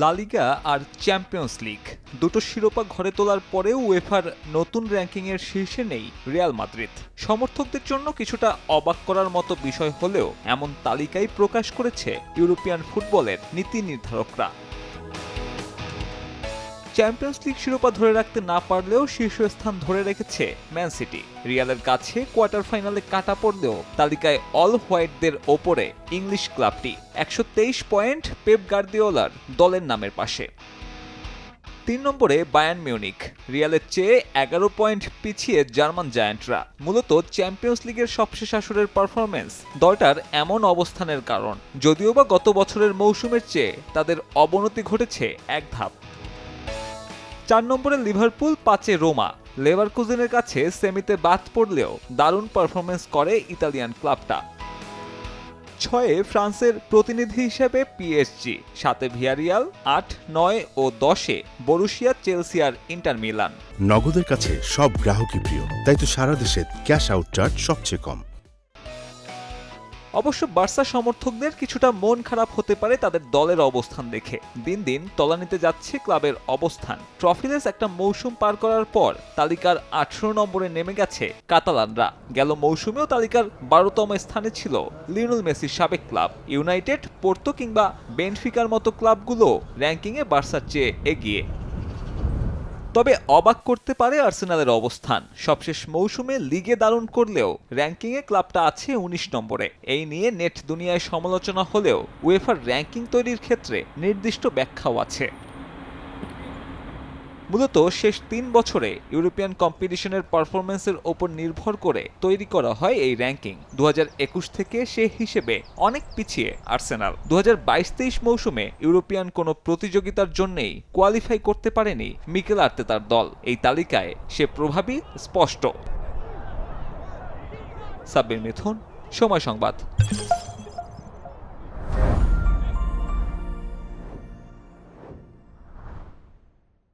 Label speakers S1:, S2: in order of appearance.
S1: La Liga আর champions league. দুটো শিরোপা ঘরে তোলার পরেও উয়েফার নতুন র্যাঙ্কিংয়ের শীর্ষে নেই রিয়াল মাদ্রিদ। সমর্থকদের জন্য কিছুটা অবাক করার মতো বিষয় হলেও এমন তালিকাই প্রকাশ করেছে ইউরোপিয়ান ফুটবলের নীতি নির্ধারকরা। চ্যাম্পিয়ন্স লিগ শিরোপা ধরে রাখতে না পারলেও শীর্ষস্থান ধরে রেখেছে ম্যান সিটি রিয়ালের কাছে কোয়ার্টার ফাইনালে কাটা পড়লেও তালিকায় অল হোয়াইটদের ওপরে ইংলিশ ক্লাবটি একশো তেইশ পয়েন্ট পেপ গার্দিওলার দলের নামের পাশে। তিন নম্বরে বায়ান মিউনিক রিয়ালের চেয়ে এগারো পয়েন্ট পিছিয়ে জার্মান জায়ান্টরা। মূলত চ্যাম্পিয়ন্স লিগের সবশেষ আসরের পারফরমেন্স দলটার এমন অবস্থানের কারণ। যদিও বা গত বছরের মৌসুমের চেয়ে তাদের অবনতি ঘটেছে এক ধাপ। চার নম্বরে লিভারপুল, পাঁচে রোমা। লেভারকুজেনের কাছে সেমিতে বাদ পড়লেও দারুণ পারফরমেন্স করে ইতালিয়ান ক্লাবটা। ছয়ে ফ্রান্সের প্রতিনিধি হিসেবে পিএসজি সাতে ভিয়ারিয়াল, আট, নয় ও দশে বরুশিয়া, চেলসি আর ইন্টার মিলান।
S2: নগদের কাছে সব গ্রাহকই প্রিয়, তাই তো সারা দেশে ক্যাশ আউট চার্জ সবচেয়ে কম।
S1: অবশ্য বার্সা সমর্থকদের কিছুটা মন খারাপ হতে পারে তাদের দলের অবস্থান দেখে। দিন দিন তলানিতে যাচ্ছে ক্লাবের অবস্থান। ট্রফিলেস একটা মৌসুম পার করার পর তালিকার আঠেরো নম্বরে নেমে গেছে কাতালানরা। গেল মৌসুমেও তালিকার বারোতম স্থানে ছিল লিওনেল মেসির সাবেক ক্লাব। ইউনাইটেড, পোর্তো কিংবা বেনফিকার মতো ক্লাবগুলো র্যাঙ্কিংয়ে বার্সার চেয়ে এগিয়ে। তবে অবাক করতে পারে আর্সেনালের অবস্থান। সবশেষ মৌসুমে লিগে দারুণ করলেও র্যাঙ্কিংয়ে ক্লাবটা আছে ১৯ নম্বরে। এই নিয়ে নেট দুনিয়ায় সমালোচনা হলেও উয়েফার র্যাঙ্কিং তৈরির ক্ষেত্রে নির্দিষ্ট ব্যাখ্যাও আছে। মূলত শেষ তিন বছরে ইউরোপিয়ান কম্পিটিশনের পারফরমেন্সের ওপর নির্ভর করে তৈরি করা হয় এই র্যাঙ্কিং। দু হাজার একুশ থেকে সে হিসেবে অনেক পিছিয়ে আর্সেনাল। দু হাজার মৌসুমে ইউরোপিয়ান কোনো প্রতিযোগিতার জন্যেই কোয়ালিফাই করতে পারেনি মিকেল আর্তেতার দল। এই তালিকায় সে প্রভাবই স্পষ্ট। সাব্বির মিথুন, সময় সংবাদ।